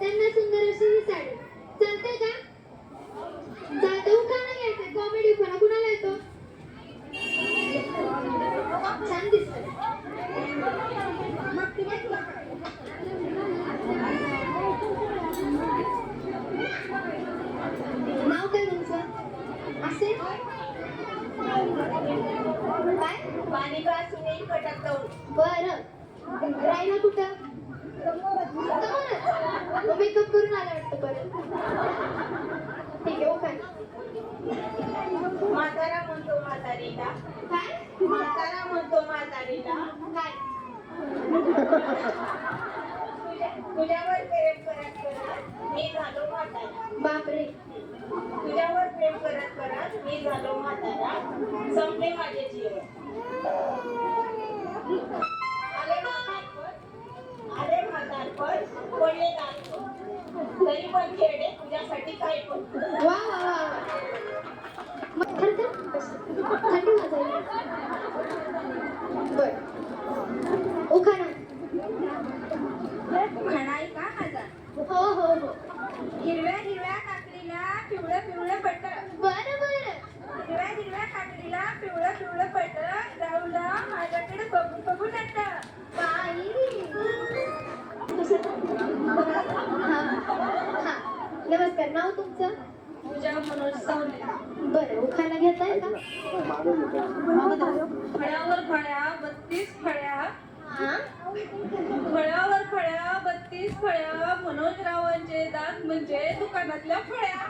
त्यांना सुंदर अशी ही साडी. चालते का? चालते उखाणा घ्यायचं कॉमेडी उखाणा कुणाला येतो? छान दिसत नाव काय तुमचं? असे? काय? मानिका सुनील कटकतौड बरं. राहिला कुठं? आला वाटतं परत ठीक आहे ओके म्हातारा म्हणतो म्हातारीला. काय म्हातारा म्हणतो म्हातारीला. काय तुझ्या- तुझ्यावर प्रेम करत करत मी झालो म्हातारा. बापरे. तुझ्यावर प्रेम करत करत मी झालो म्हातारा. संपले माझे जीवन. पण खेळणे तुझ्यासाठी काही पण. वा वा. बरं उखाणा घेताय का? फळ्यावर फळ्या बत्तीस फळ्या. फळ्यावर फळ्या बत्तीस फळ्या. मनोजरावांचे दात म्हणजे दुकानातल्या फळ्या.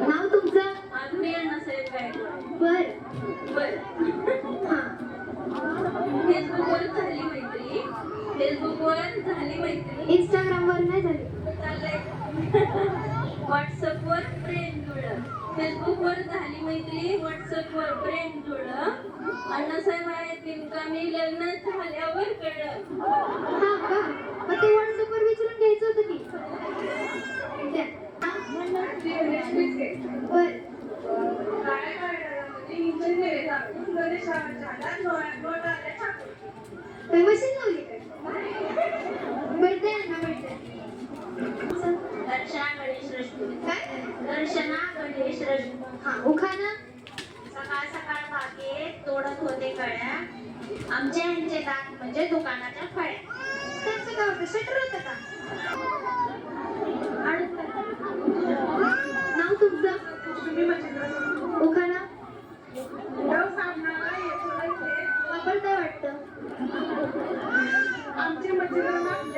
नाव तुमचं? आजमी अण्णासाहेब गायकवाड बर. बर. हा. फेसबुकवर झाली. फेसबुकवर झाली मैत्री इंस्टाग्राम वर नाही झाली. व्हॉट्सअपवर प्रेम जुळलं. फेसबुकवर झाली मैत्री व्हॉट्सअपवर प्रेम जुळलं. अण्णासाहेब आहेत का मी लग्न झाल्यावर कळलं. हा का मग ते व्हॉट्सअप वर विचारून घ्यायचं होतं की. द्या. बर. काय मशीन लावली? हा उखाणा सकाळ सकाळ बागेत तोडत होते कळ्या. आमचे यांचे दात म्हणजे दुकानाच्या फळ्या. त्यांचं गाव कसं ठरवत का? नाव तुमचं? उखाणा वापरताय वाटतं? आमचे कॉमेडी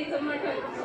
तिचं मटण